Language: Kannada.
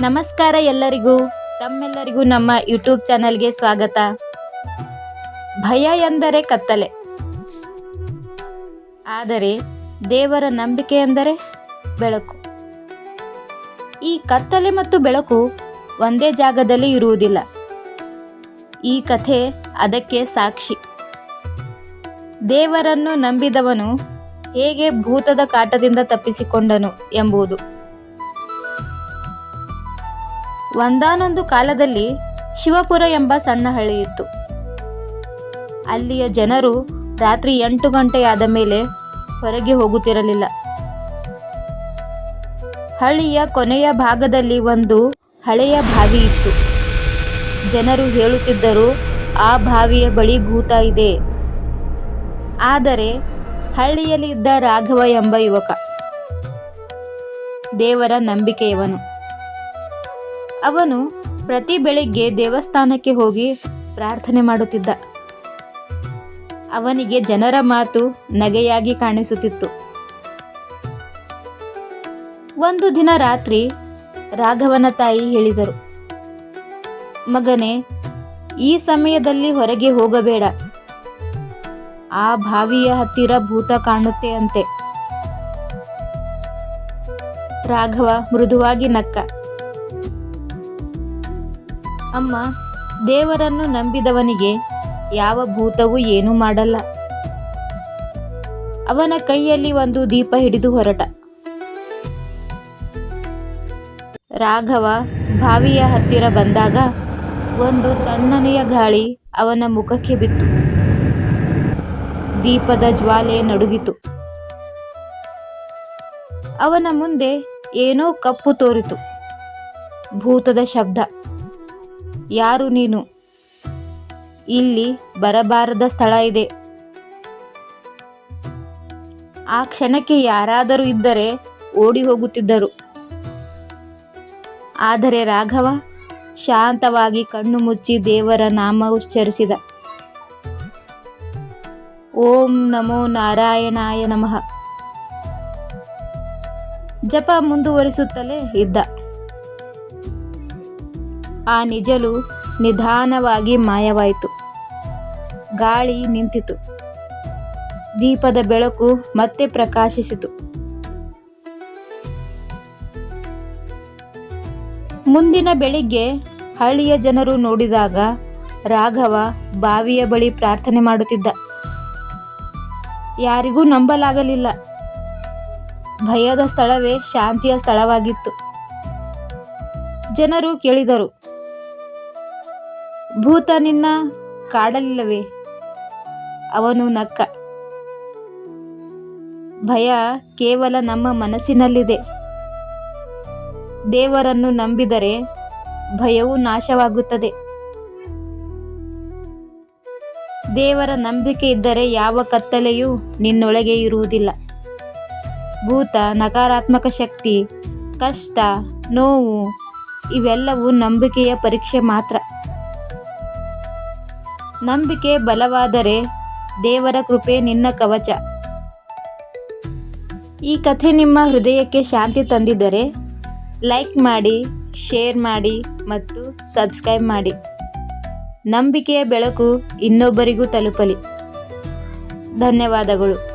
ನಮಸ್ಕಾರ ಎಲ್ಲರಿಗೂ. ತಮ್ಮೆಲ್ಲರಿಗೂ ನಮ್ಮ ಯೂಟ್ಯೂಬ್ ಚಾನಲ್ಗೆ ಸ್ವಾಗತ. ಭಯ ಎಂದರೆ ಕತ್ತಲೆ. ಆದರೆ ದೇವರ ನಂಬಿಕೆ ಎಂದರೆ ಬೆಳಕು. ಈ ಕತ್ತಲೆ ಮತ್ತು ಬೆಳಕು ಒಂದೇ ಜಾಗದಲ್ಲಿ ಇರುವುದಿಲ್ಲ. ಈ ಕಥೆ ಅದಕ್ಕೆ ಸಾಕ್ಷಿ. ದೇವರನ್ನು ನಂಬಿದವನು ಹೇಗೆ ಭೂತದ ಕಾಟದಿಂದ ತಪ್ಪಿಸಿಕೊಂಡನು ಎಂಬುದು. ಒಂದಾನೊಂದು ಕಾಲದಲ್ಲಿ ಶಿವಪುರ ಎಂಬ ಸಣ್ಣ ಹಳ್ಳಿಯಿತ್ತು. ಅಲ್ಲಿಯ ಜನರು ರಾತ್ರಿ ಎಂಟು ಗಂಟೆಯಾದ ಮೇಲೆ ಹೊರಗೆ ಹೋಗುತ್ತಿರಲಿಲ್ಲ. ಹಳ್ಳಿಯ ಕೊನೆಯ ಭಾಗದಲ್ಲಿ ಒಂದು ಹಳೆಯ ಬಾವಿ ಇತ್ತು. ಜನರು ಹೇಳುತ್ತಿದ್ದರು, ಆ ಬಾವಿಯ ಬಳಿ ಭೂತ ಇದೆ. ಆದರೆ ಹಳ್ಳಿಯಲ್ಲಿದ್ದ ರಾಘವ ಎಂಬ ಯುವಕ. ದೇವರ ನಂಬಿಕೆಯವನು. ಅವನು ಪ್ರತಿ ಬೆಳಿಗ್ಗೆ ದೇವಸ್ಥಾನಕ್ಕೆ ಹೋಗಿ ಪ್ರಾರ್ಥನೆ ಮಾಡುತ್ತಿದ್ದ. ಅವನಿಗೆ ಜನರ ಮಾತು ನಗೆಯಾಗಿ ಕಾಣಿಸುತ್ತಿತ್ತು. ಒಂದು ದಿನ ರಾತ್ರಿ ರಾಘವನ ತಾಯಿ ಹೇಳಿದರು, ಮಗನೇ, ಈ ಸಮಯದಲ್ಲಿ ಹೊರಗೆ ಹೋಗಬೇಡ. ಆ ಬಾವಿಯ ಹತ್ತಿರ ಭೂತ ಕಾಣುತ್ತೆ ಅಂತೆ. ರಾಘವ ಮೃದುವಾಗಿ ನಕ್ಕ ಅಮ್ಮ, ದೇವರನ್ನು ನಂಬಿದವನಿಗೆ ಯಾವ ಭೂತವೂ ಏನೂ ಮಾಡಲ್ಲ. ಅವನ ಕೈಯಲ್ಲಿ ಒಂದು ದೀಪ ಹಿಡಿದು ಹೊರಟ. ರಾಘವ ಬಾವಿಯ ಹತ್ತಿರ ಬಂದಾಗ ಒಂದು ತಣ್ಣನೆಯ ಗಾಳಿ ಅವನ ಮುಖಕ್ಕೆ ಬಿತ್ತು. ದೀಪದ ಜ್ವಾಲೆ ನಡುಗಿತು. ಅವನ ಮುಂದೆ ಏನೋ ಕಪ್ಪು ತೋರಿತು. ಭೂತದ ಶಬ್ದ. ಯಾರು ನೀನು? ಇಲ್ಲಿ ಬರಬಾರದ ಸ್ಥಳ ಇದೆ. ಆ ಕ್ಷಣಕ್ಕೆ ಯಾರಾದರೂ ಇದ್ದರೆ ಓಡಿ ಹೋಗುತ್ತಿದ್ದರು. ಆದರೆ ರಾಘವ ಶಾಂತವಾಗಿ ಕಣ್ಣು ಮುಚ್ಚಿ ದೇವರ ನಾಮ ಉಚ್ಚರಿಸಿದ. ಓಂ ನಮೋ ನಾರಾಯಣಾಯ ನಮಃ. ಜಪ ಮುಂದುವರಿಸುತ್ತಲೇ ಇದ್ದ. ಆ ನಿಜಲು ನಿಧಾನವಾಗಿ ಮಾಯವಾಯಿತು. ಗಾಳಿ ನಿಂತಿತು. ದೀಪದ ಬೆಳಕು ಮತ್ತೆ ಪ್ರಕಾಶಿಸಿತು. ಮುಂದಿನ ಬೆಳಿಗ್ಗೆ ಹಳ್ಳಿಯ ಜನರು ನೋಡಿದಾಗ ರಾಘವ ಬಾವಿಯ ಬಳಿ ಪ್ರಾರ್ಥನೆ ಮಾಡುತ್ತಿದ್ದ. ಯಾರಿಗೂ ನಂಬಲಾಗಲಿಲ್ಲ. ಭಯದ ಸ್ಥಳವೇ ಶಾಂತಿಯ ಸ್ಥಳವಾಗಿತ್ತು. ಜನರು ಕೇಳಿದರು ಭೂತ ನಿನ್ನ ಕಾಡಲಿಲ್ಲವೇ? ಅವನು ನಕ್ಕ. ಭಯ ಕೇವಲ ನಮ್ಮ ಮನಸ್ಸಿನಲ್ಲಿದೆ. ದೇವರನ್ನು ನಂಬಿದರೆ ಭಯವು ನಾಶವಾಗುತ್ತದೆ. ದೇವರ ನಂಬಿಕೆ ಇದ್ದರೆ ಯಾವ ಕತ್ತಲೆಯೂ ನಿನ್ನೊಳಗೆ ಇರುವುದಿಲ್ಲ. ಭೂತ, ನಕಾರಾತ್ಮಕ ಶಕ್ತಿ, ಕಷ್ಟ, ನೋವು, ಇವೆಲ್ಲವೂ ನಂಬಿಕೆಯ ಪರೀಕ್ಷೆ ಮಾತ್ರ. ನಂಬಿಕೆ ಬಲವಾದರೆ ದೇವರ ಕೃಪೆ ನಿನ್ನ ಕವಚ. ಈ ಕಥೆ ನಿಮ್ಮ ಹೃದಯಕ್ಕೆ ಶಾಂತಿ ತಂದಿದ್ದರೆ ಲೈಕ್ ಮಾಡಿ, ಶೇರ್ ಮಾಡಿ ಮತ್ತು ಸಬ್ಸ್ಕ್ರೈಬ್ ಮಾಡಿ. ನಂಬಿಕೆಯ ಬೆಳಕು ಇನ್ನೊಬ್ಬರಿಗೂ ತಲುಪಲಿ. ಧನ್ಯವಾದಗಳು.